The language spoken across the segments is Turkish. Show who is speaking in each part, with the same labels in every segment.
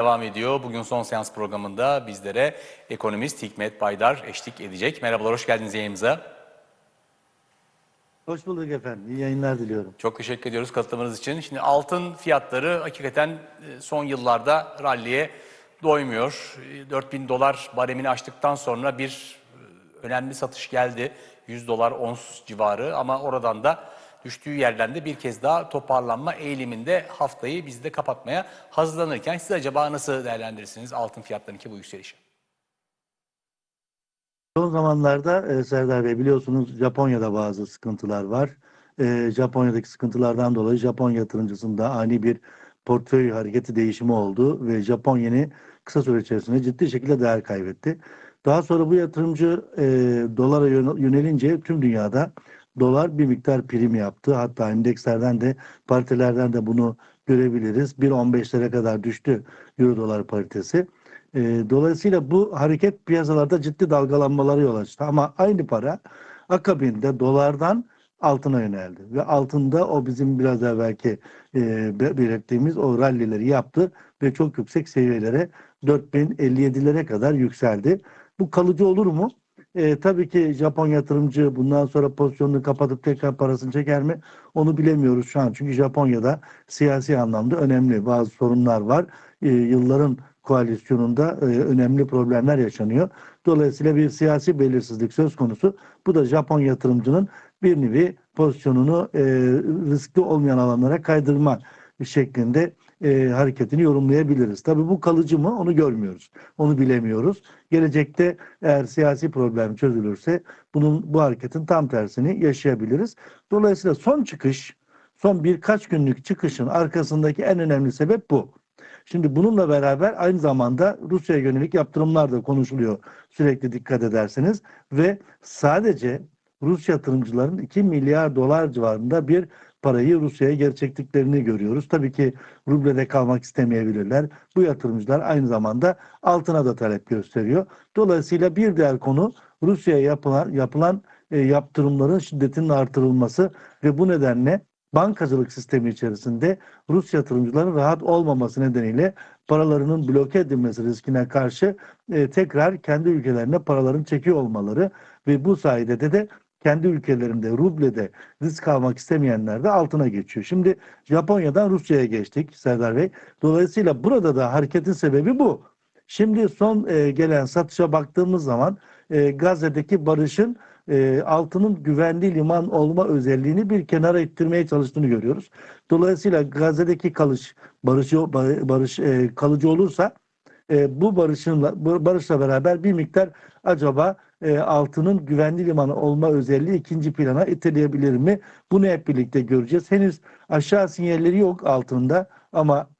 Speaker 1: devam ediyor. Bugün son seans programında bizlere ekonomist Hikmet Baydar eşlik edecek. Merhabalar, hoş geldiniz yayınımıza.
Speaker 2: Hoş bulduk efendim. İyi yayınlar diliyorum.
Speaker 1: Çok teşekkür ediyoruz katılımınız için. Şimdi altın fiyatları hakikaten e, son yıllarda ralliye doymuyor. E, 4000 dolar baremini aştıktan sonra bir e, önemli satış geldi. 100 dolar ons civarı ama oradan da düştüğü yerden de bir kez daha toparlanma eğiliminde haftayı biz de kapatmaya hazırlanırken siz acaba nasıl değerlendirirsiniz altın fiyatlarındaki bu yükselişi?
Speaker 2: Son zamanlarda e, Serdar Bey biliyorsunuz Japonya'da bazı sıkıntılar var. E, Japonya'daki sıkıntılardan dolayı Japon yatırımcısında ani bir portföy hareketi değişimi oldu ve Japon yeni kısa süre içerisinde ciddi şekilde değer kaybetti. Daha sonra bu yatırımcı e, dolara yönel- yönelince tüm dünyada dolar bir miktar prim yaptı. Hatta endekslerden de paritelerden de bunu görebiliriz. 1.15'lere kadar düştü euro dolar paritesi. E, dolayısıyla bu hareket piyasalarda ciddi dalgalanmalara yol açtı. Ama aynı para akabinde dolardan altına yöneldi. Ve altında o bizim biraz evvelki e, be- belirttiğimiz o rallileri yaptı ve çok yüksek seviyelere 4057'lere kadar yükseldi. Bu kalıcı olur mu? E, tabii ki Japon yatırımcı bundan sonra pozisyonunu kapatıp tekrar parasını çeker mi? Onu bilemiyoruz şu an. Çünkü Japonya'da siyasi anlamda önemli bazı sorunlar var. E, yılların koalisyonunda e, önemli problemler yaşanıyor. Dolayısıyla bir siyasi belirsizlik söz konusu. Bu da Japon yatırımcının bir nevi pozisyonunu e, riskli olmayan alanlara kaydırma şeklinde e, hareketini yorumlayabiliriz. Tabii bu kalıcı mı onu görmüyoruz. Onu bilemiyoruz. Gelecekte eğer siyasi problem çözülürse bunun bu hareketin tam tersini yaşayabiliriz. Dolayısıyla son çıkış, son birkaç günlük çıkışın arkasındaki en önemli sebep bu. Şimdi bununla beraber aynı zamanda Rusya'ya yönelik yaptırımlar da konuşuluyor sürekli dikkat ederseniz ve sadece Rus yatırımcıların 2 milyar dolar civarında bir parayı Rusya'ya geri çektiklerini görüyoruz. Tabii ki rublede kalmak istemeyebilirler. Bu yatırımcılar aynı zamanda altına da talep gösteriyor. Dolayısıyla bir diğer konu Rusya'ya yapılan, yapılan e, yaptırımların şiddetinin artırılması ve bu nedenle bankacılık sistemi içerisinde Rus yatırımcıların rahat olmaması nedeniyle paralarının bloke edilmesi riskine karşı e, tekrar kendi ülkelerine paraların çekiyor olmaları ve bu sayede de de kendi ülkelerinde rublede risk almak istemeyenler de altına geçiyor. Şimdi Japonya'dan Rusya'ya geçtik Serdar Bey. Dolayısıyla burada da hareketin sebebi bu. Şimdi son e, gelen satışa baktığımız zaman e, Gazze'deki barışın e, altının güvenli liman olma özelliğini bir kenara ittirmeye çalıştığını görüyoruz. Dolayısıyla Gazze'deki kalış barış barış kalıcı olursa bu barışınla bu barışla beraber bir miktar acaba e, altının güvenli limanı olma özelliği ikinci plana iteleyebilir mi? Bunu hep birlikte göreceğiz. Henüz aşağı sinyalleri yok altında ama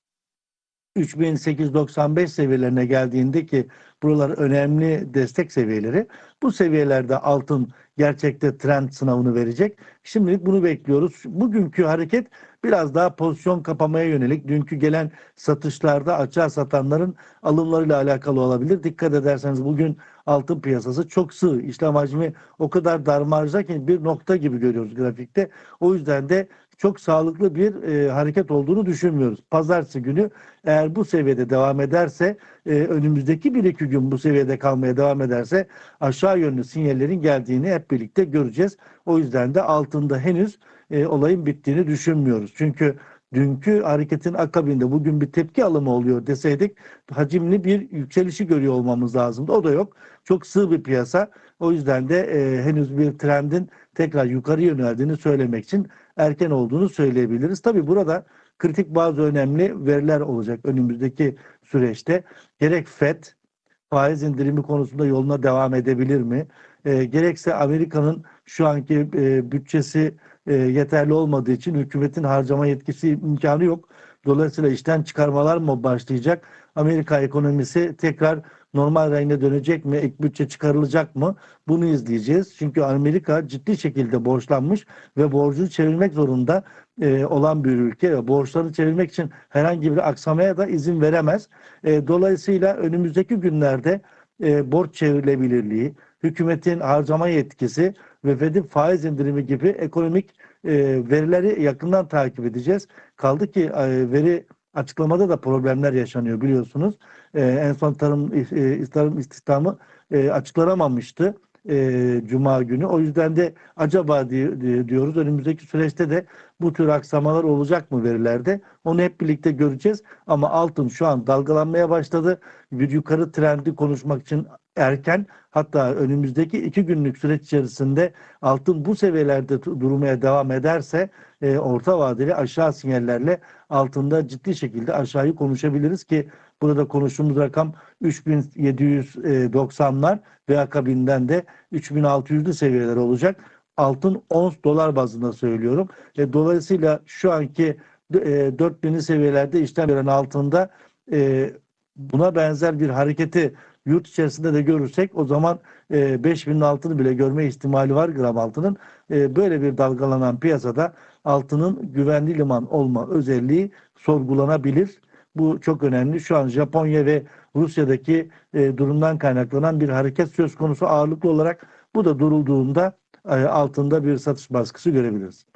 Speaker 2: 3895 seviyelerine geldiğinde ki buralar önemli destek seviyeleri. Bu seviyelerde altın gerçekte trend sınavını verecek. Şimdilik bunu bekliyoruz. Bugünkü hareket biraz daha pozisyon kapamaya yönelik. Dünkü gelen satışlarda açığa satanların alımlarıyla alakalı olabilir. Dikkat ederseniz bugün altın piyasası çok sığ. İşlem hacmi o kadar darmarca ki bir nokta gibi görüyoruz grafikte. O yüzden de çok sağlıklı bir e, hareket olduğunu düşünmüyoruz. Pazartesi günü eğer bu seviyede devam ederse e, önümüzdeki bir iki gün bu seviyede kalmaya devam ederse aşağı yönlü sinyallerin geldiğini hep birlikte göreceğiz. O yüzden de altında henüz e, olayın bittiğini düşünmüyoruz. Çünkü dünkü hareketin akabinde bugün bir tepki alımı oluyor deseydik hacimli bir yükselişi görüyor olmamız lazımdı. O da yok. Çok sığ bir piyasa. O yüzden de e, henüz bir trendin tekrar yukarı yöneldiğini söylemek için erken olduğunu söyleyebiliriz. Tabii burada kritik bazı önemli veriler olacak önümüzdeki süreçte. Gerek FED faiz indirimi konusunda yoluna devam edebilir mi? E, gerekse Amerika'nın şu anki e, bütçesi e, yeterli olmadığı için hükümetin harcama yetkisi imkanı yok. Dolayısıyla işten çıkarmalar mı başlayacak? Amerika ekonomisi tekrar normal rayına dönecek mi? Ek bütçe çıkarılacak mı? Bunu izleyeceğiz. Çünkü Amerika ciddi şekilde borçlanmış ve borcunu çevirmek zorunda e, olan bir ülke ve borçlarını çevirmek için herhangi bir aksamaya da izin veremez. E, dolayısıyla önümüzdeki günlerde e, borç çevrilebilirliği, hükümetin harcama yetkisi ve Fed'in faiz indirimi gibi ekonomik verileri yakından takip edeceğiz. Kaldı ki veri açıklamada da problemler yaşanıyor biliyorsunuz. E, en son tarım, e, tarım istihdamı e, açıklanamamıştı e, Cuma günü. O yüzden de acaba di- di- diyoruz önümüzdeki süreçte de bu tür aksamalar olacak mı verilerde? Onu hep birlikte göreceğiz. Ama altın şu an dalgalanmaya başladı. Bir yukarı trendi konuşmak için erken. Hatta önümüzdeki iki günlük süreç içerisinde altın bu seviyelerde durmaya devam ederse e, orta vadeli aşağı sinyallerle altında ciddi şekilde aşağıyı konuşabiliriz ki burada konuştuğumuz rakam 3790'lar ve akabinden de 3600'lü seviyeler olacak. Altın ons dolar bazında söylüyorum. E, dolayısıyla şu anki e, 4000'li seviyelerde işlem gören altında e, buna benzer bir hareketi yurt içerisinde de görürsek o zaman e, 5000'in altını bile görme ihtimali var gram altının. E, böyle bir dalgalanan piyasada altının güvenli liman olma özelliği sorgulanabilir. Bu çok önemli. Şu an Japonya ve Rusya'daki e, durumdan kaynaklanan bir hareket söz konusu ağırlıklı olarak bu da durulduğunda e, altında bir satış baskısı görebiliriz.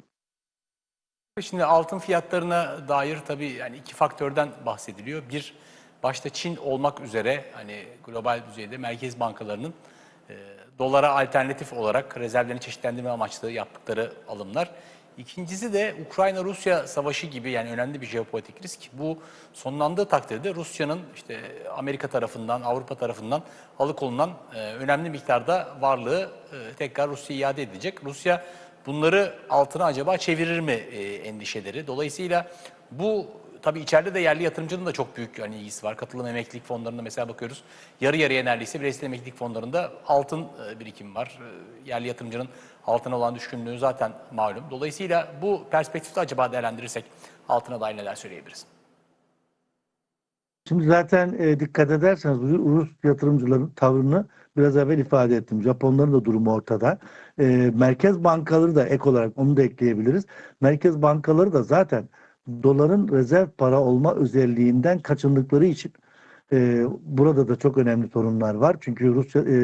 Speaker 1: Şimdi altın fiyatlarına dair tabii yani iki faktörden bahsediliyor. Bir, başta Çin olmak üzere hani global düzeyde merkez bankalarının e, dolara alternatif olarak rezervlerini çeşitlendirme amaçlı yaptıkları alımlar. İkincisi de Ukrayna-Rusya savaşı gibi yani önemli bir jeopolitik risk. Bu sonlandığı takdirde Rusya'nın işte Amerika tarafından, Avrupa tarafından alıkonulan e, önemli miktarda varlığı e, tekrar Rusya'ya iade edilecek. Rusya bunları altına acaba çevirir mi e, endişeleri. Dolayısıyla bu tabii içeride de yerli yatırımcının da çok büyük hani ilgisi var. Katılım emeklilik fonlarında mesela bakıyoruz. Yarı yarıya neredeyse bireysel emeklilik fonlarında altın e, birikimi var. E, yerli yatırımcının altına olan düşkünlüğü zaten malum. Dolayısıyla bu perspektifte acaba değerlendirirsek altına dair neler söyleyebiliriz?
Speaker 2: Şimdi zaten e, dikkat ederseniz Ru- Rus yatırımcıların tavrını biraz evvel ifade ettim. Japonların da durumu ortada. E, merkez bankaları da ek olarak onu da ekleyebiliriz. Merkez bankaları da zaten doların rezerv para olma özelliğinden kaçındıkları için e, burada da çok önemli sorunlar var. Çünkü Rusya, e,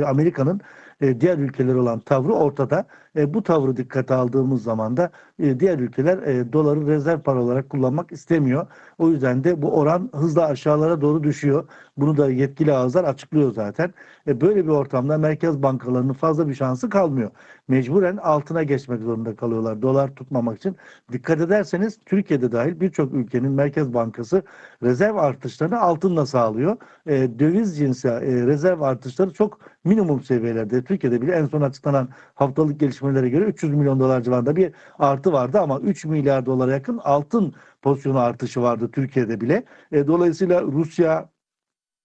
Speaker 2: e, Amerika'nın e, diğer ülkeler olan tavrı ortada. E, bu tavrı dikkate aldığımız zaman da e, diğer ülkeler e, doları rezerv para olarak kullanmak istemiyor. O yüzden de bu oran hızla aşağılara doğru düşüyor. Bunu da yetkili ağızlar açıklıyor zaten. E, böyle bir ortamda merkez bankalarının fazla bir şansı kalmıyor. Mecburen altına geçmek zorunda kalıyorlar dolar tutmamak için. Dikkat ederseniz Türkiye'de dahil birçok ülkenin merkez bankası rezerv artışlarını altınla sağlıyor. E, döviz cinsi e, rezerv artışları çok minimum seviyelerde. Türkiye'de bile en son açıklanan haftalık gelişmelere göre 300 milyon dolar civarında bir artı vardı ama 3 milyar dolara yakın altın pozisyonu artışı vardı Türkiye'de bile. E, dolayısıyla Rusya,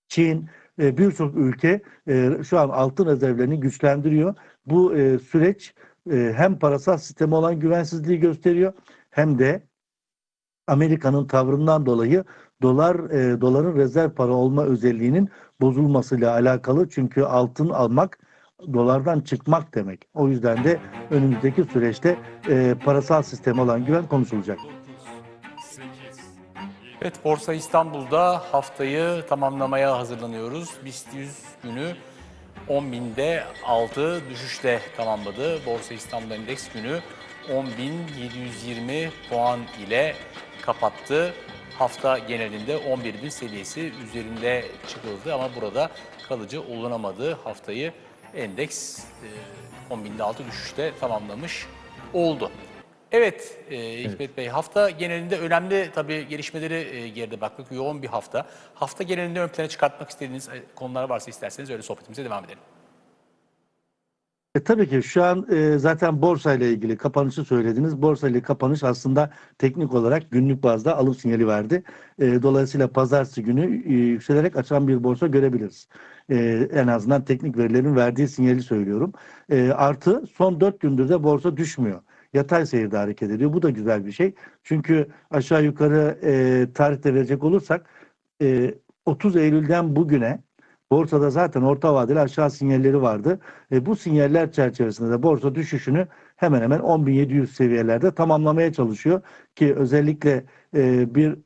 Speaker 2: Çin, e, birçok ülke e, şu an altın rezervlerini güçlendiriyor. Bu süreç hem parasal sisteme olan güvensizliği gösteriyor hem de Amerika'nın tavrından dolayı dolar doların rezerv para olma özelliğinin bozulmasıyla alakalı. Çünkü altın almak dolardan çıkmak demek. O yüzden de önümüzdeki süreçte e, parasal sisteme olan güven konuşulacak.
Speaker 1: Evet Borsa İstanbul'da haftayı tamamlamaya hazırlanıyoruz. BIST 100 günü 10.000'de 6 düşüşle tamamladı. Borsa İstanbul Endeks günü 10.720 puan ile kapattı. Hafta genelinde 11.000 seviyesi üzerinde çıkıldı ama burada kalıcı olunamadı. Haftayı endeks e, 10.000'de 6 düşüşte tamamlamış oldu. Evet e, Hikmet Bey hafta genelinde önemli tabii gelişmeleri e, geride baktık. Yoğun bir hafta. Hafta genelinde ön plana çıkartmak istediğiniz e, konular varsa isterseniz öyle sohbetimize devam edelim.
Speaker 2: E, tabii ki şu an e, zaten borsa ile ilgili kapanışı söylediniz. Borsa ile kapanış aslında teknik olarak günlük bazda alım sinyali verdi. E, dolayısıyla pazartesi günü e, yükselerek açan bir borsa görebiliriz. E, en azından teknik verilerin verdiği sinyali söylüyorum. E, artı son 4 gündür de borsa düşmüyor. Yatay seyirde hareket ediyor. Bu da güzel bir şey. Çünkü aşağı yukarı e, tarihte verecek olursak e, 30 Eylül'den bugüne Borsada zaten orta vadeli aşağı sinyalleri vardı. E, bu sinyaller çerçevesinde de borsa düşüşünü hemen hemen 10.700 seviyelerde tamamlamaya çalışıyor. Ki özellikle e, bir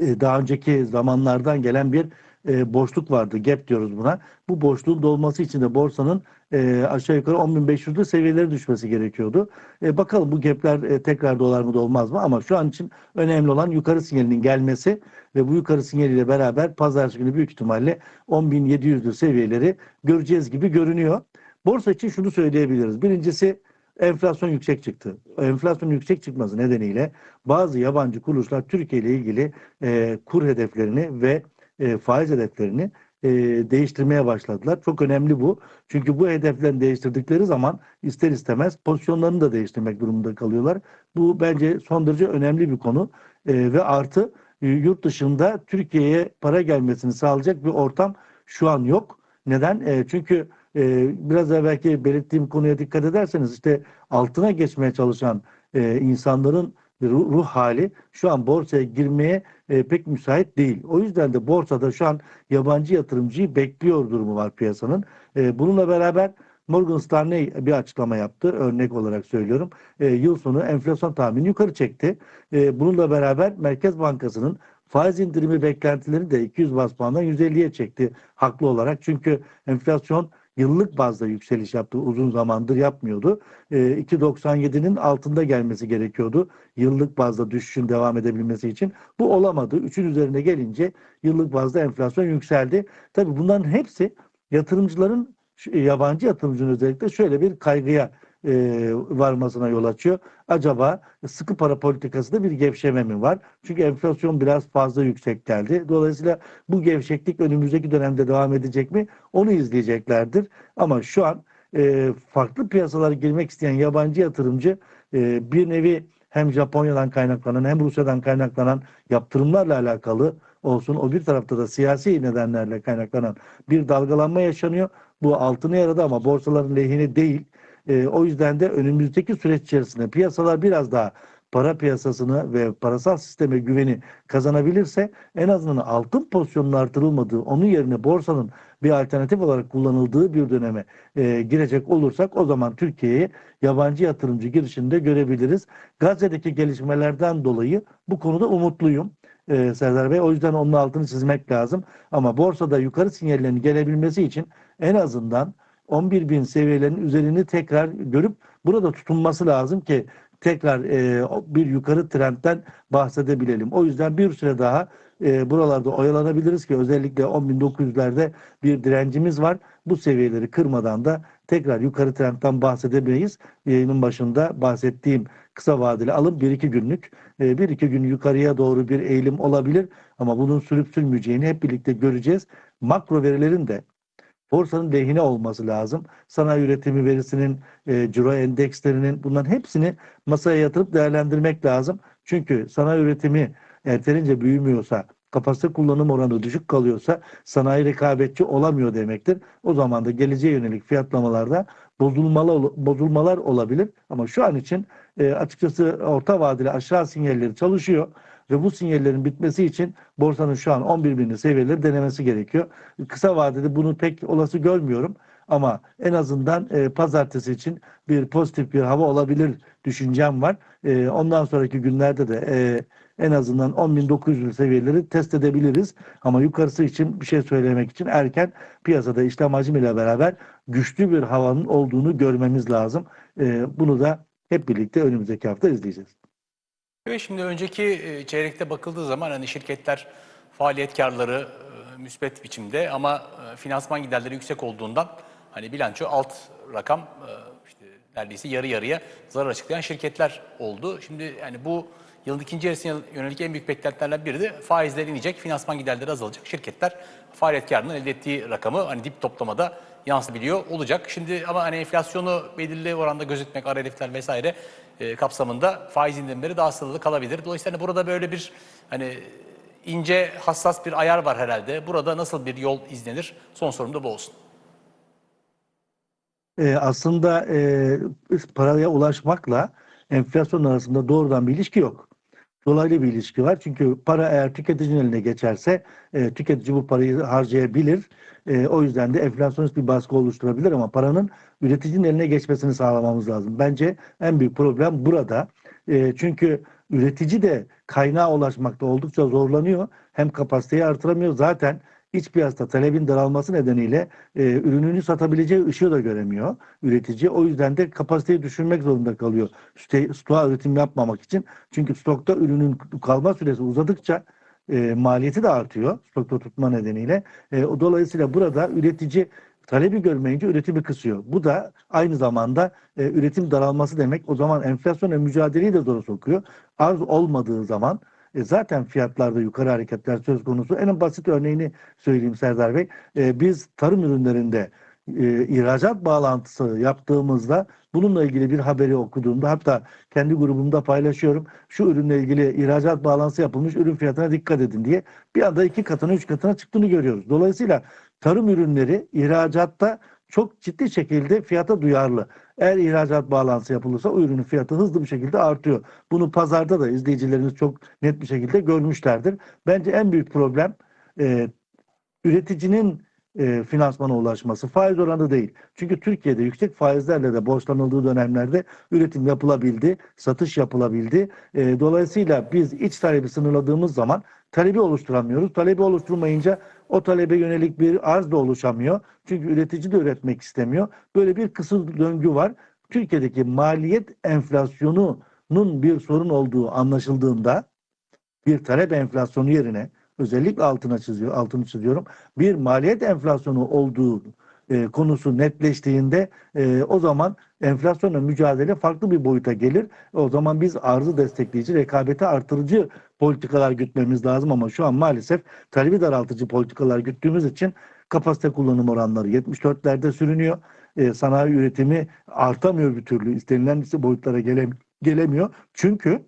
Speaker 2: e, daha önceki zamanlardan gelen bir e, boşluk vardı. Gap diyoruz buna. Bu boşluğun dolması için de borsanın e, aşağı yukarı 10.500'lü seviyelere düşmesi gerekiyordu. E, bakalım bu gapler e, tekrar dolar mı dolmaz mı? Ama şu an için önemli olan yukarı sinyalinin gelmesi ve bu yukarı sinyaliyle beraber pazartesi günü büyük ihtimalle 10.700'lü seviyeleri göreceğiz gibi görünüyor. Borsa için şunu söyleyebiliriz. Birincisi enflasyon yüksek çıktı. Enflasyon yüksek çıkması nedeniyle bazı yabancı kuruluşlar Türkiye ile ilgili e, kur hedeflerini ve e, faiz hedeflerini e, değiştirmeye başladılar. Çok önemli bu. Çünkü bu hedeflerini değiştirdikleri zaman ister istemez pozisyonlarını da değiştirmek durumunda kalıyorlar. Bu bence son derece önemli bir konu E, ve artı e, yurt dışında Türkiye'ye para gelmesini sağlayacak bir ortam şu an yok. Neden? E, çünkü e, biraz evvelki belirttiğim konuya dikkat ederseniz işte altına geçmeye çalışan e, insanların ruh, ruh hali şu an borsaya girmeye e, pek müsait değil. O yüzden de borsada şu an yabancı yatırımcıyı bekliyor durumu var piyasanın. E, bununla beraber Morgan Stanley bir açıklama yaptı. Örnek olarak söylüyorum. E, yıl sonu enflasyon tahmini yukarı çekti. E, bununla beraber Merkez Bankası'nın faiz indirimi beklentileri de 200 bas puandan 150'ye çekti haklı olarak. Çünkü enflasyon yıllık bazda yükseliş yaptı. Uzun zamandır yapmıyordu. E, 2.97'nin altında gelmesi gerekiyordu. Yıllık bazda düşüşün devam edebilmesi için. Bu olamadı. 3'ün üzerine gelince yıllık bazda enflasyon yükseldi. Tabii bunların hepsi yatırımcıların yabancı yatırımcının özellikle şöyle bir kaygıya e, varmasına yol açıyor. Acaba sıkı para politikasında bir gevşeme mi var? Çünkü enflasyon biraz fazla yüksek geldi. Dolayısıyla bu gevşeklik önümüzdeki dönemde devam edecek mi? Onu izleyeceklerdir. Ama şu an e, farklı piyasalara girmek isteyen yabancı yatırımcı e, bir nevi hem Japonya'dan kaynaklanan hem Rusya'dan kaynaklanan yaptırımlarla alakalı olsun. O bir tarafta da siyasi nedenlerle kaynaklanan bir dalgalanma yaşanıyor. Bu altını yaradı ama borsaların lehine değil. E, o yüzden de önümüzdeki süreç içerisinde piyasalar biraz daha para piyasasını ve parasal sisteme güveni kazanabilirse en azından altın pozisyonunun artırılmadığı, onun yerine borsanın bir alternatif olarak kullanıldığı bir döneme e, girecek olursak o zaman Türkiye'ye yabancı yatırımcı girişini de görebiliriz. Gazze'deki gelişmelerden dolayı bu konuda umutluyum. e, Serdar Bey. O yüzden onun altını çizmek lazım. Ama borsada yukarı sinyallerin gelebilmesi için en azından 11 bin seviyelerinin üzerini tekrar görüp burada tutunması lazım ki tekrar e, bir yukarı trendten bahsedebilelim. O yüzden bir süre daha e, buralarda oyalanabiliriz ki özellikle 10.900'lerde bir direncimiz var. Bu seviyeleri kırmadan da tekrar yukarı trendten bahsedemeyiz. Yayının başında bahsettiğim kısa vadeli alım 1-2 günlük. 1-2 gün yukarıya doğru bir eğilim olabilir ama bunun sürüp sürmeyeceğini hep birlikte göreceğiz. Makro verilerin de borsanın lehine olması lazım. Sanayi üretimi verisinin, e, ciro endekslerinin bunların hepsini masaya yatırıp değerlendirmek lazım. Çünkü sanayi üretimi ertelince büyümüyorsa, kapasite kullanım oranı düşük kalıyorsa sanayi rekabetçi olamıyor demektir. O zaman da geleceğe yönelik fiyatlamalarda bozulmalar, bozulmalar olabilir. Ama şu an için e, açıkçası orta vadeli aşağı sinyalleri çalışıyor ve bu sinyallerin bitmesi için borsanın şu an 11 binli seviyeleri denemesi gerekiyor. Kısa vadede bunu pek olası görmüyorum ama en azından e, pazartesi için bir pozitif bir hava olabilir düşüncem var. E, ondan sonraki günlerde de e, en azından 10.900 seviyeleri test edebiliriz. Ama yukarısı için bir şey söylemek için erken piyasada işlem hacmiyle beraber güçlü bir havanın olduğunu görmemiz lazım. E, bunu da hep birlikte önümüzdeki hafta izleyeceğiz.
Speaker 1: Evet şimdi önceki e, çeyrekte bakıldığı zaman hani şirketler faaliyet karları e, müspet biçimde ama e, finansman giderleri yüksek olduğundan hani bilanço alt rakam işte neredeyse yarı yarıya zarar açıklayan şirketler oldu. Şimdi yani bu yılın ikinci yarısına yönelik en büyük beklentilerden biri de faizler inecek, finansman giderleri azalacak. Şirketler faaliyet karının elde ettiği rakamı hani dip toplamada yansıtabiliyor olacak. Şimdi ama hani enflasyonu belirli oranda gözetmek, ara hedefler vesaire e, kapsamında faiz indirimleri daha sınırlı kalabilir. Dolayısıyla hani burada böyle bir hani ince, hassas bir ayar var herhalde. Burada nasıl bir yol izlenir? Son sorum da bu olsun.
Speaker 2: E, aslında e, paraya ulaşmakla enflasyon arasında doğrudan bir ilişki yok. Dolaylı bir ilişki var. Çünkü para eğer tüketicinin eline geçerse e, tüketici bu parayı harcayabilir. E, o yüzden de enflasyonist bir baskı oluşturabilir ama paranın üreticinin eline geçmesini sağlamamız lazım. Bence en büyük problem burada. E, çünkü üretici de kaynağa ulaşmakta oldukça zorlanıyor. Hem kapasiteyi artıramıyor. Zaten iç piyasada talebin daralması nedeniyle e, ürününü satabileceği ışığı da göremiyor üretici. O yüzden de kapasiteyi düşürmek zorunda kalıyor. Ste- Stoğa üretim yapmamak için. Çünkü stokta ürünün kalma süresi uzadıkça e, maliyeti de artıyor stokta tutma nedeniyle. E, o dolayısıyla burada üretici talebi görmeyince üretimi kısıyor. Bu da aynı zamanda e, üretim daralması demek. O zaman enflasyonla mücadeleyi de zora sokuyor. Arz olmadığı zaman e, zaten fiyatlarda yukarı hareketler söz konusu. En basit örneğini söyleyeyim Serdar Bey. E, biz tarım ürünlerinde e, ihracat bağlantısı yaptığımızda bununla ilgili bir haberi okuduğumda hatta kendi grubumda paylaşıyorum. Şu ürünle ilgili ihracat bağlantısı yapılmış ürün fiyatına dikkat edin diye bir anda iki katına üç katına çıktığını görüyoruz. Dolayısıyla tarım ürünleri ihracatta çok ciddi şekilde fiyata duyarlı. Eğer ihracat bağlantısı yapılırsa o ürünün fiyatı hızlı bir şekilde artıyor. Bunu pazarda da izleyicilerimiz çok net bir şekilde görmüşlerdir. Bence en büyük problem e, üreticinin e, finansmana ulaşması. Faiz oranı değil. Çünkü Türkiye'de yüksek faizlerle de borçlanıldığı dönemlerde üretim yapılabildi, satış yapılabildi. E, dolayısıyla biz iç talebi sınırladığımız zaman talebi oluşturamıyoruz. Talebi oluşturmayınca o talebe yönelik bir arz da oluşamıyor. Çünkü üretici de üretmek istemiyor. Böyle bir kısır döngü var. Türkiye'deki maliyet enflasyonunun bir sorun olduğu anlaşıldığında bir talep enflasyonu yerine özellikle altına çiziyor, altını çiziyorum. Bir maliyet enflasyonu olduğu e, konusu netleştiğinde e, o zaman enflasyonla mücadele farklı bir boyuta gelir. O zaman biz arzı destekleyici, rekabeti artırıcı politikalar gütmemiz lazım ama şu an maalesef talebi daraltıcı politikalar güttüğümüz için kapasite kullanım oranları 74'lerde sürünüyor. E, sanayi üretimi artamıyor bir türlü. istenilen boyutlara gele, gelemiyor. Çünkü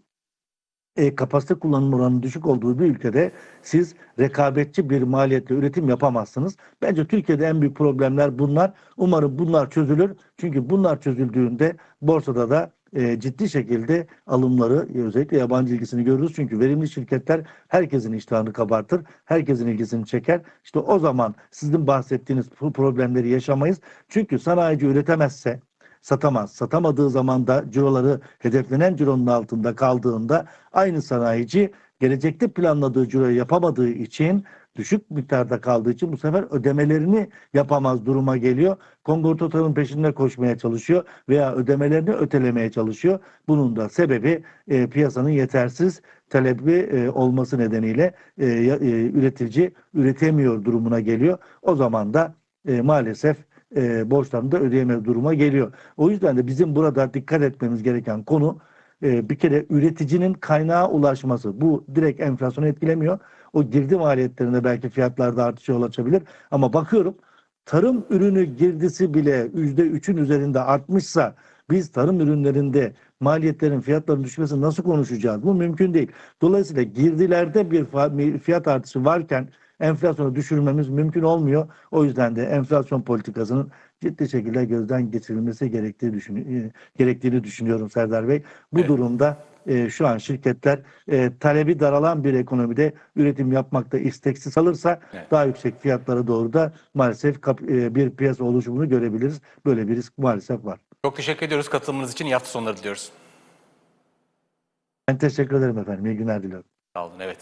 Speaker 2: e, kapasite kullanım oranının düşük olduğu bir ülkede siz rekabetçi bir maliyetle üretim yapamazsınız. Bence Türkiye'de en büyük problemler bunlar. Umarım bunlar çözülür. Çünkü bunlar çözüldüğünde borsada da e, ciddi şekilde alımları e, özellikle yabancı ilgisini görürüz. Çünkü verimli şirketler herkesin iştahını kabartır. Herkesin ilgisini çeker. İşte o zaman sizin bahsettiğiniz problemleri yaşamayız. Çünkü sanayici üretemezse satamaz. Satamadığı zaman da ciroları hedeflenen cironun altında kaldığında aynı sanayici gelecekte planladığı ciroyu yapamadığı için düşük miktarda kaldığı için bu sefer ödemelerini yapamaz duruma geliyor. Kongortatorun peşinde koşmaya çalışıyor veya ödemelerini ötelemeye çalışıyor. Bunun da sebebi e, piyasanın yetersiz talebi e, olması nedeniyle e, e, üretici üretemiyor durumuna geliyor. O zaman da e, maalesef e, borçlarını da ödeyemez duruma geliyor. O yüzden de bizim burada dikkat etmemiz gereken konu e, bir kere üreticinin kaynağa ulaşması. Bu direkt enflasyonu etkilemiyor. O girdi maliyetlerinde belki fiyatlarda artışa yol açabilir. Ama bakıyorum tarım ürünü girdisi bile yüzde üçün üzerinde artmışsa biz tarım ürünlerinde maliyetlerin fiyatların düşmesi nasıl konuşacağız? Bu mümkün değil. Dolayısıyla girdilerde bir fiyat artışı varken enflasyonu düşürmemiz mümkün olmuyor. O yüzden de enflasyon politikasının ciddi şekilde gözden geçirilmesi gerektiği düşün, e, gerektiğini düşünüyorum Serdar Bey. Bu
Speaker 1: Evet.
Speaker 2: durumda e, şu an şirketler e, talebi daralan bir ekonomide üretim yapmakta isteksiz kalırsa
Speaker 1: Evet.
Speaker 2: daha yüksek fiyatlara doğru da maalesef kap- e, bir piyasa oluşumunu görebiliriz. Böyle bir risk maalesef var.
Speaker 1: Çok teşekkür ediyoruz katılımınız için. İyi hafta sonları diliyoruz.
Speaker 2: Ben teşekkür ederim efendim. İyi günler diliyorum.
Speaker 1: Sağ olun. Evet.